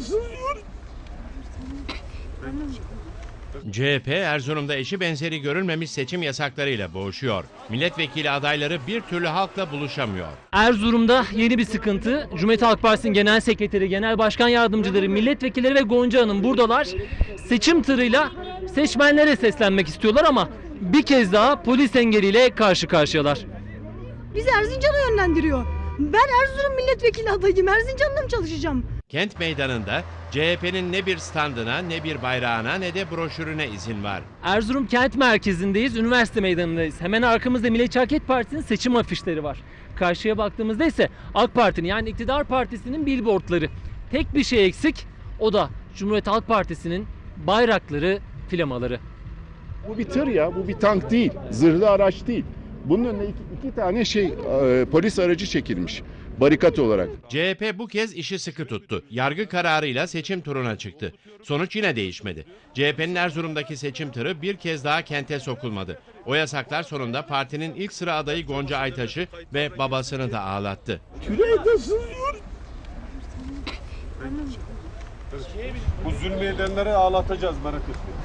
sızıyor. CHP Erzurum'da eşi benzeri görülmemiş seçim yasaklarıyla boğuşuyor. Milletvekili adayları bir türlü halkla buluşamıyor. Erzurum'da yeni bir sıkıntı. Cumhuriyet Halk Partisi'nin genel sekreteri, genel başkan yardımcıları, milletvekilleri ve Gonca Hanım buradalar. Seçim tırıyla seçmenlere seslenmek istiyorlar ama bir kez daha polis engeliyle karşı karşıyalar. Bizi Erzincan'a yönlendiriyor. Ben Erzurum milletvekili adayım. Erzincan'da mı çalışacağım? Kent meydanında CHP'nin ne bir standına ne bir bayrağına ne de broşürüne izin var. Erzurum kent merkezindeyiz, üniversite meydanındayız. Hemen arkamızda Milliyetçi Hareket Partisi'nin seçim afişleri var. Karşıya baktığımızda ise AK Parti'nin yani iktidar partisinin billboardları. Tek bir şey eksik, o da Cumhuriyet Halk Partisi'nin bayrakları, flamaları. Bu bir tır ya, bu bir tank değil. Zırhlı araç değil. Bunun önüne iki, iki tane şey e, polis aracı çekilmiş barikat olarak. CHP bu kez işi sıkı tuttu. Yargı kararıyla seçim turuna çıktı. Sonuç yine değişmedi. CHP'nin Erzurum'daki seçim tırı bir kez daha kente sokulmadı. O yasaklar sonunda partinin ilk sıra adayı Gonca Aytaş'ı ve babasını da ağlattı. Küreğde sızıyor. Bu zulmedenleri ağlatacağız merak etmeyin.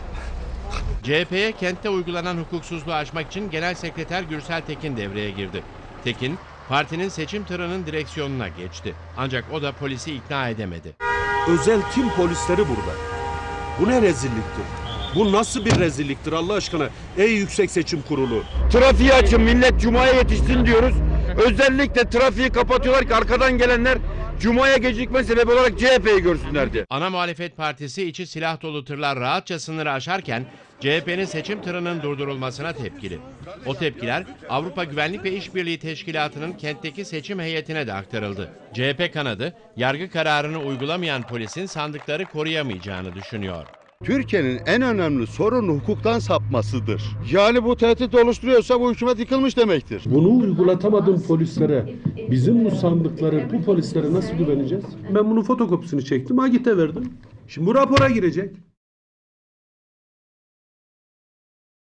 CHP'ye kentte uygulanan hukuksuzluğu aşmak için Genel Sekreter Gürsel Tekin devreye girdi. Tekin, partinin seçim tırının direksiyonuna geçti. Ancak o da polisi ikna edemedi. özel tim polisleri burada. Bu ne rezilliktir? Bu nasıl bir rezilliktir Allah aşkına? Ey Yüksek Seçim Kurulu. Trafiği açın millet Cuma'ya yetişsin diyoruz. Özellikle trafiği kapatıyorlar ki arkadan gelenler Cuma'ya gecikme sebebi olarak CHP'yi görsünler diye. Ana muhalefet partisi içi silah dolu tırlar rahatça sınırı aşarken CHP'nin seçim tırının durdurulmasına tepkili. O tepkiler Avrupa Güvenlik ve İşbirliği Teşkilatı'nın kentteki seçim heyetine de aktarıldı. CHP kanadı yargı kararını uygulamayan polisin sandıkları koruyamayacağını düşünüyor. Türkiye'nin en önemli sorunu hukuktan sapmasıdır. Yani bu tehdit oluşturuyorsa bu hükümet yıkılmış demektir. Bunu uygulatamadığım polislere, bizim bu sandıkları, bu polislere nasıl güveneceğiz? Ben bunun fotokopisini çektim, Agit'e verdim. Şimdi bu rapora girecek.